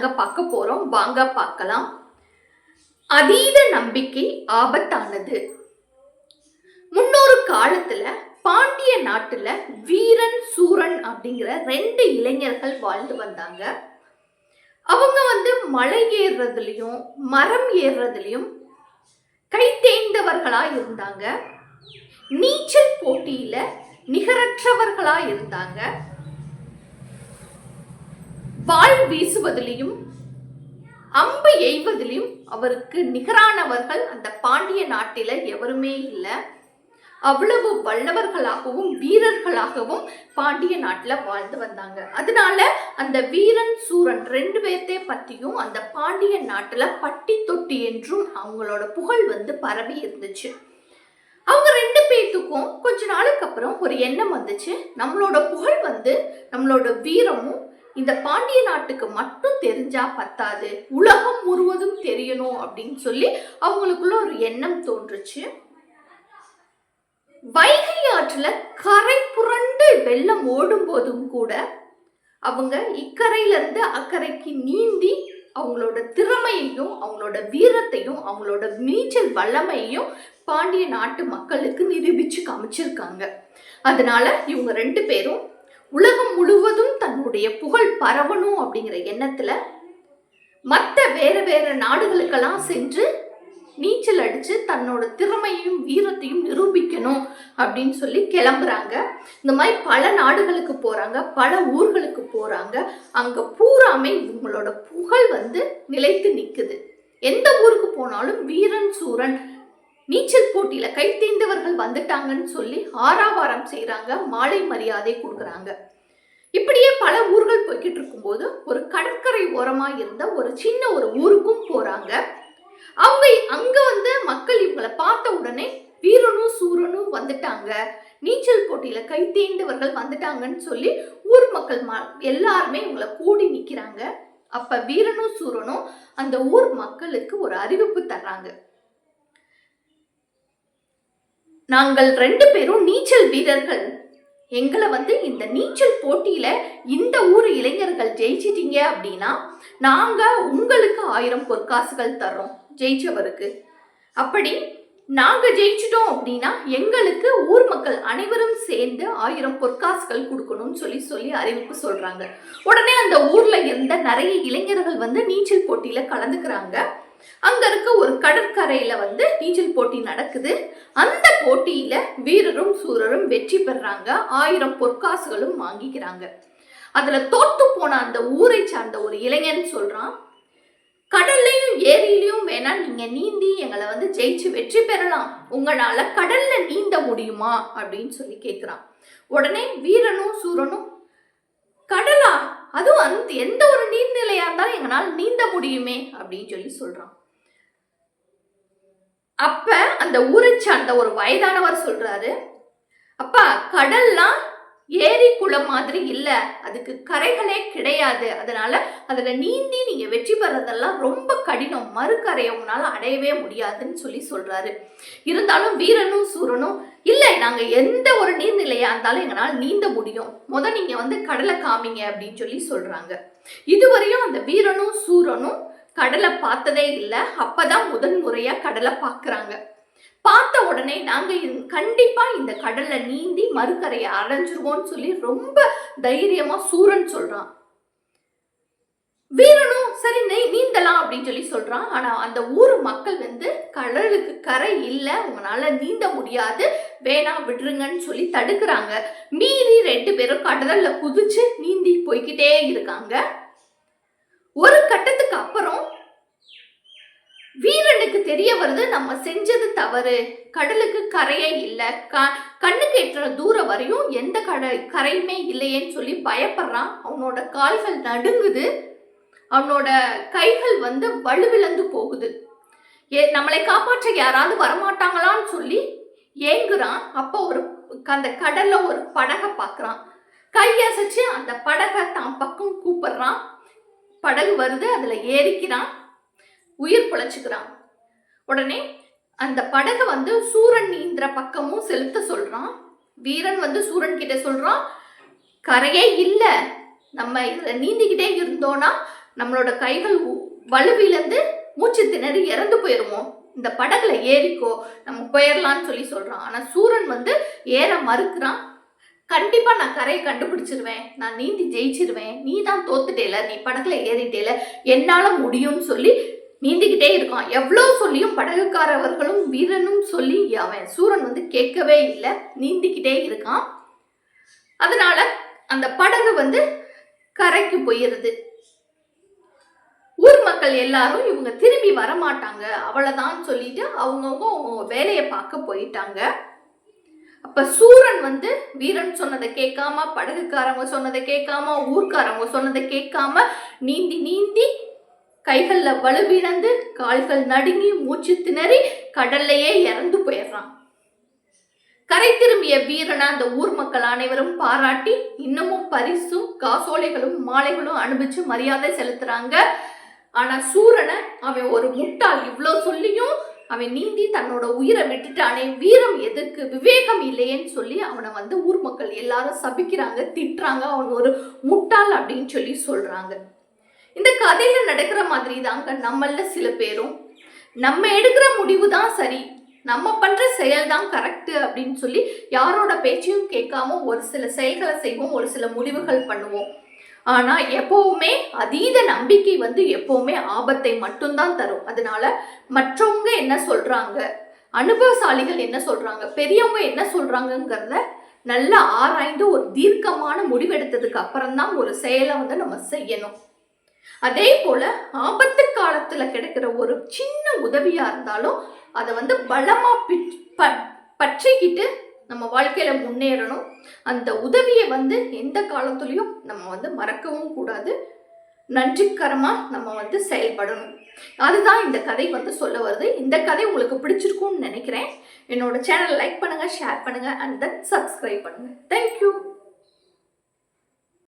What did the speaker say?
நாங்கள் பார்க்க போகிறோம் வாங்க பார்க்கலாம். அதீத நம்பிக்கை ஆபத்தானது. முன்னொரு காலத்துல பாண்டிய நாட்டுல வீரன் சூரன் அப்படிங்கிற ரெண்டு இளைஞர்கள் வாழ்ந்து வந்தாங்க. அவங்க வந்து மலை ஏறுறதுலையும் மரம் ஏறுறதுலையும் கை தேய்ந்தவர்களா இருந்தாங்க. நீச்சல் போட்டியில நிகரற்றவர்களா இருந்தாங்க. வாள் வீசுவதிலையும் அம்பு எய்வதிலையும் அவருக்கு நிகரானவர்கள் அந்த பாண்டிய நாட்டில எவருமே இல்லை. அவ்வளவு வல்லவர்களாகவும் வீரர்களாகவும் பாண்டிய நாட்டில் வாழ்ந்து வந்தாங்க. அதனால அந்த வீரன் சூரன் ரெண்டு பேர்த்தே பற்றியும் அந்த பாண்டிய நாட்டில் பட்டி தொட்டி என்றும் அவங்களோட புகழ் வந்து பரவி இருந்துச்சு. அவங்க ரெண்டு பேர்த்துக்கும் கொஞ்ச நாளுக்கு அப்புறம் ஒரு எண்ணம் வந்துச்சு. நம்மளோட புகழ் வந்து நம்மளோட வீரமும் இந்த பாண்டிய நாட்டுக்கு மட்டும் தெரிஞ்சா பத்தாது. உலகம் முழுவதும் தெரியணும் அப்படின்னு சொல்லி அவங்களுக்குள்ள ஒரு எண்ணம் தோன்றுச்சு. வைகை ஆற்றுல கரை புரண்டு வெள்ளம் ஓடும் போதும் கூட அவங்க இக்கரையில இருந்து அக்கறைக்கு நீந்தி அவங்களோட திறமையையும் அவங்களோட வீரத்தையும் அவங்களோட நீச்சல் வல்லமையையும் பாண்டிய நாட்டு மக்களுக்கு நிரூபிச்சு காமிச்சிருக்காங்க. அதனால இவங்க ரெண்டு பேரும் உலகம் முழுவதும் தன்னுடைய புகழ் பரவணும் அப்படிங்கிற எண்ணத்துல மற்ற வேற வேற நாடுகளுக்கெல்லாம் சென்று நீச்சல் அடிச்சு தன்னோட திறமையும் வீரத்தையும் நிரூபிக்கணும் அப்படின்னு சொல்லி கிளம்புறாங்க. இந்த மாதிரி பல நாடுகளுக்கு போறாங்க பல ஊர்களுக்கு போறாங்க. அங்க பூராமே இவங்களோட புகழ் வந்து நிலைத்து நிக்குது. எந்த ஊருக்கு போனாலும் வீரன் சூரன் நீச்சல் போட்டியில கை தேர்ந்தவர்கள் வந்துட்டாங்கன்னு சொல்லி ஆறாவாரம் செய்கிறாங்க மாலை மரியாதை கொடுக்குறாங்க. இப்படியே பல ஊர்கள் போய்கிட்டு இருக்கும்போது ஒரு கடற்கரை ஓரமா இருந்த ஒரு சின்ன ஒரு ஊருக்கும் போறாங்க. அவங்க அங்க வந்து மக்கள் இவங்களை பார்த்த உடனே வீரனும் சூரனும் வந்துட்டாங்க. நீச்சல் போட்டியில கை தேர்ந்தவர்கள் வந்துட்டாங்கன்னு சொல்லி ஊர் மக்கள் ம- எல்லாருமே இவங்களை கூடி நிக்கிறாங்க. அப்ப வீரனும் சூரனும் அந்த ஊர் மக்களுக்கு ஒரு அறிவிப்பு தர்றாங்க. நாங்கள் ரெண்டு பேரும் நீச்சல் வீரர்கள். எங்களை வந்து இந்த நீச்சல் போட்டியில இந்த ஊர் இளைஞர்கள் ஜெயிச்சிட்டீங்க அப்படின்னா நாங்க உங்களுக்கு ஆயிரம் பொற்காசுகள் தர்றோம் ஜெயிச்சவருக்கு. அப்படி நாங்க ஜெயிச்சிட்டோம் அப்படின்னா எங்களுக்கு ஊர் மக்கள் அனைவரும் சேர்ந்து ஆயிரம் பொற்காசுகள் கொடுக்கணும்னு சொல்லி சொல்லி அறிவிப்பு சொல்றாங்க. உடனே அந்த ஊர்ல இருந்த நிறைய இளைஞர்கள் வந்து நீச்சல் போட்டியில கலந்துக்கிறாங்க. அங்க இருக்க ஒரு கடற்கரையில வந்து நீச்சல் போட்டி நடக்குது. அந்த போட்டியில வீரரும் சூரரும் வெற்றி பெறாங்க. ஆயிரம் பொற்காசுகளும் வாங்கிக்கிறாங்க. அதுல தோத்து போன அந்த ஊரை சார்ந்த ஒரு இளைஞன் சொல்றான் கடல்லையும் ஏரியிலையும் வேணா நீங்க நீந்தி எங்களை வந்து ஜெயிச்சு வெற்றி பெறலாம். உங்களால கடல்ல நீந்த முடியுமா? அப்படின்னு சொல்லி கேட்கிறான் உடனே வீரனும் சூரனும் கடலா? அதுவும் அந்த எந்த ஒரு நீர்நிலையா இருந்தாலும் எங்களால் நீந்த முடியுமே அப்படின்னு சொல்லி சொல்றான். அப்ப அந்த ஊரை சார்ந்த ஒரு வயதானவர் சொல்றாரு அப்பா கடல்லாம் ஏரி குளம் மாதிரி இல்லை. அதுக்கு கரைகளே கிடையாது. அதனால அதில் நீந்தி நீங்க வெற்றி பெறதெல்லாம் ரொம்ப கடினம். மறுக்கரையை உங்களால் அடையவே முடியாதுன்னு சொல்லி சொல்றாரு. இருந்தாலும் வீரனும் சூரனும் இல்லை நாங்கள் எந்த ஒரு நீர்நிலையாக இருந்தாலும் எங்களால் நீந்த முடியும். முத நீங்க வந்து கடலை காமிங்க அப்படின்னு சொல்லி சொல்றாங்க. இதுவரையும் அந்த வீரனும் சூரனும் கடலை பார்த்ததே இல்லை. அப்பதான் முதன் முறையாக கடலை பார்க்குறாங்க. பார்த்த உடனே நாங்க இந்த- கண்டிப்பா இந்த கடல்ல நீந்தி மறுக்கரையை அடைஞ்சிருவோம்னு சொல்லி ரொம்ப தைரியமா சூரன் சொல்றான். வீரனும் சரி நீ நீந்தலாம் அப்படின்னு சொல்லி சொல்றான். ஆனா அந்த ஊர் மக்கள் வந்து கடலுக்கு கரை இல்லை உங்களால நீந்த முடியாது வேணாம் விட்டுருங்கன்னு சொல்லி தடுக்கிறாங்க. மீறி ரெண்டு பேரும் கடல்ல குதிச்சு நீந்தி போய்கிட்டே இருக்காங்க. ஒரு கட்டத்துக்கு அப்புறம் தெரிய வருது நம்ம செஞ்சது தவறு. கடலுக்கு கரையே இல்லை. க கண்ணுக்கு எட்டுற தூரம் வரையும் எந்த கடை கரையுமே இல்லையேன்னு சொல்லி பயப்படுறான். அவனோட கால்கள் நடுங்குது. அவனோட கைகள் வந்து வலுவிழந்து போகுது. ஏ நம்மளை காப்பாற்ற யாராவது வரமாட்டாங்களான்னு சொல்லி ஏங்குறான். அப்போ ஒரு அந்த கடல்ல ஒரு படகை பார்க்குறான் கையசைச்சு அந்த படகை தான் பக்கம் கூப்பிடுறான். படகு வருது அதில் ஏறிக்கிறான். உயிர் பிழைச்சிக்கிறான். உடனே அந்த படகை வந்து சூரன் நீந்திர பக்கமும் செலுத்த சொல்றான். வீரன் வந்து சூரன் கிட்ட சொல்றான் கரையே இல்லை. நம்ம இதில் நீந்திக்கிட்டே இருந்தோம்னா நம்மளோட கைகள் வலுவிலேருந்து மூச்சு திணறி இறந்து போயிருமோ? இந்த படகுல ஏறிக்கோ நம்ம போயிடலான்னு சொல்லி சொல்றான். ஆனால் சூரன் வந்து ஏற மறுக்கிறான். கண்டிப்பாக நான் கரையை கண்டுபிடிச்சிருவேன். நான் நீந்தி ஜெயிச்சிருவேன். நீ தான் தோத்துட்டேல. நீ படகுல ஏறிட்டேல. என்னால் முடியும்னு சொல்லி நீந்திக்கிட்டே இருக்கான். எவ்வளோ சொல்லியும் படகுக்காரவர்களும் வீரனும் சொல்லி அவன் சூரன் வந்து கேட்கவே இல்லை. நீந்திக்கிட்டே இருக்கான். அதனால அந்த படகு வந்து கரைக்கு போயிருது. ஊர் மக்கள் எல்லாரும் இவங்க திரும்பி வர மாட்டாங்க சொல்லிட்டு அவங்கவுங்க அவங்க வேலையை பார்க்க போயிட்டாங்க. அப்ப சூரன் வந்து வீரன் சொன்னதை கேட்காம படகுக்காரங்க சொன்னதை கேட்காம ஊர்க்காரவங்க சொன்னதை கேட்காம நீந்தி நீந்தி கைகளில் வலுவிழந்து கால்கள் நடுங்கி மூச்சு திணறி கடல்லையே இறந்து போயிடுறான். கரை திரும்பிய வீரனை அந்த ஊர் மக்கள் அனைவரும் பாராட்டி இன்னமும் பரிசும் காசோலைகளும் மாலைகளும் அனுப்பிச்சு மரியாதை செலுத்துறாங்க. ஆனா சூரனை அவன் ஒரு முட்டாள் இவ்வளோ சொல்லியும் அவன் நீந்தி தன்னோட உயிரை விட்டுட்டானே வீரம் எதுக்கு விவேகம் இல்லையேன்னு சொல்லி அவனை வந்து ஊர் மக்கள் எல்லாரும் சபிக்கிறாங்க திட்டுறாங்க. அவன் ஒரு முட்டாள் அப்படின்னு சொல்லி சொல்றாங்க. இந்த கதையில நடக்கிற மாதிரி தாங்க நம்மள சில பேரும். நம்ம எடுக்கிற முடிவு தான் சரி. நம்ம பண்ற செயல் தான் கரெக்டு அப்படின்னு சொல்லி யாரோட பேச்சையும் கேட்காம ஒரு சில செயல்களை செய்வோம் ஒரு சில முடிவுகள் பண்ணுவோம். ஆனா எப்பவுமே அதீத நம்பிக்கை வந்து எப்பவுமே ஆபத்தை மட்டும்தான் தரும். அதனால மற்றவங்க என்ன சொல்றாங்க? அனுபவசாலிகள் என்ன சொல்றாங்க? பெரியவங்க என்ன சொல்றாங்கங்கிறத நல்லா ஆராய்ந்து ஒரு தீர்க்கமான முடிவெடுத்ததுக்கு அப்புறம் தான் ஒரு செயலை வந்து நம்ம செய்யணும். அதே போல ஆபத்து காலத்துல கிடைக்கிற ஒரு சின்ன உதவியா இருந்தாலும் அதை வந்து பலமா ப- பற்றிக்கிட்டு நம்ம வாழ்க்கையில முன்னேறணும். அந்த உதவியை வந்து எந்த காலத்துலயும் நம்ம வந்து மறக்கவும் கூடாது. நன்றிக்கரமா நம்ம வந்து செயல்படணும். அதுதான் இந்த கதை வந்து சொல்ல வருது. இந்த கதை உங்களுக்கு பிடிச்சிருக்கும்னு நினைக்கிறேன். என்னோட சேனல் லைக் பண்ணுங்க ஷேர் பண்ணுங்க அண்ட் தென் சப்ஸ்கிரைப் பண்ணுங்க. Thank you